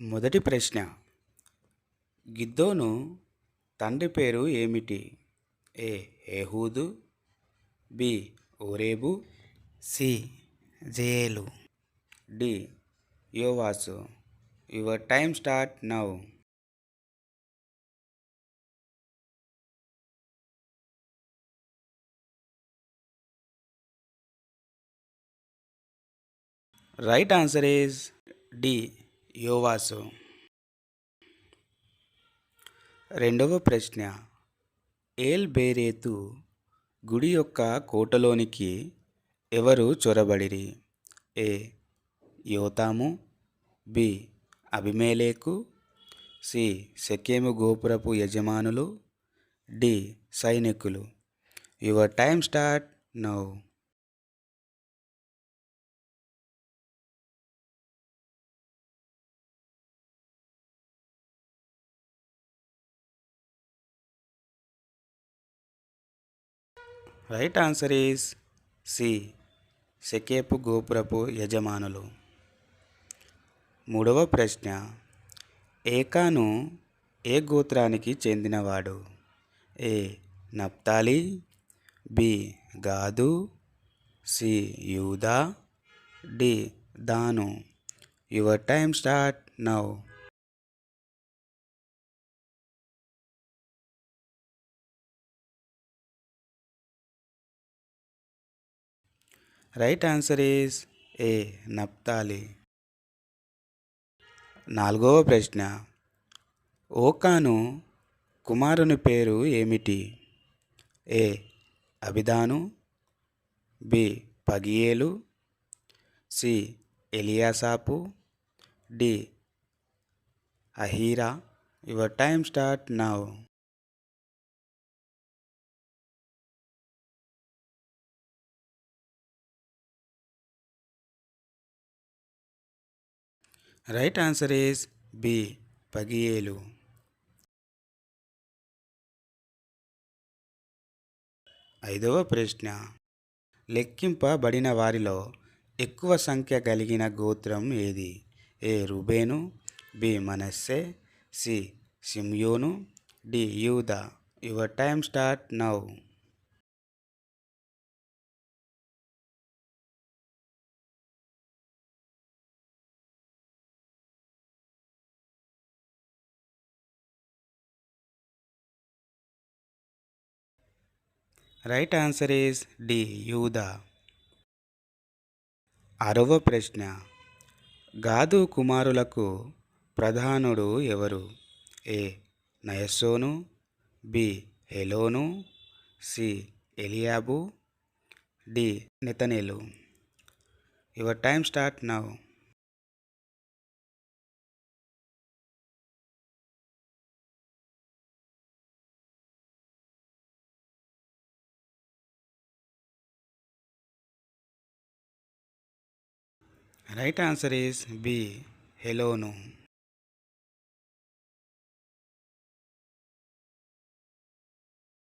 మొదటి ప్రశ్న. గిద్దోను తండ్రి పేరు ఏమిటి? ఏ. ఏహూదు. బి. ఓరేబు. సి. జేలు D. యోవాసు. Your time start now. Right answer is D. యోవాసు. రెండవ ప్రశ్న. ఏల్ బేరేతు గుడి యొక్క కోటలోనికి ఎవరు చొరబడిరి? ఏ. యోతాము. బి. అభిమేలేకు సి. సెకేము గోపురపు యజమానులు. డి. సైనికులు. Your time start now. Right answer is C. సెకేపు గోపురపు యజమానులు. మూడవ ప్రశ్న. ఏకాను ఏ గోత్రానికి చెందినవాడు? ఏ. నప్తాలి బి. గాదు సి. యూదా D. Dan. Your time start now. Right answer is A నప్తాలి నాలుగవ ప్రశ్న. ఓకాను కుమారుని పేరు ఏమిటి? ఏ అభిదాను బి పగియేలు. సి ఎలియాసాపు. D అహీరా. Your time start now right answer is B పగియేలు. ఐదవ ప్రశ్న. లెక్కింపబడిన వారిలో ఎక్కువ సంఖ్య కలిగిన గోత్రం ఏది? ఏ రుబేను బి మనస్సే సి సిమ్యోను డి యూదా. Your time start now. Right answer is D యూదా అరవ ప్రశ్న. గాదు కుమారులకు ప్రధానుడు ఎవరు? ఏ నయస్సోను. బి హెలోను. సి ఎలియాబు. D నెతనేలు. Your time start now right answer is B హెలోను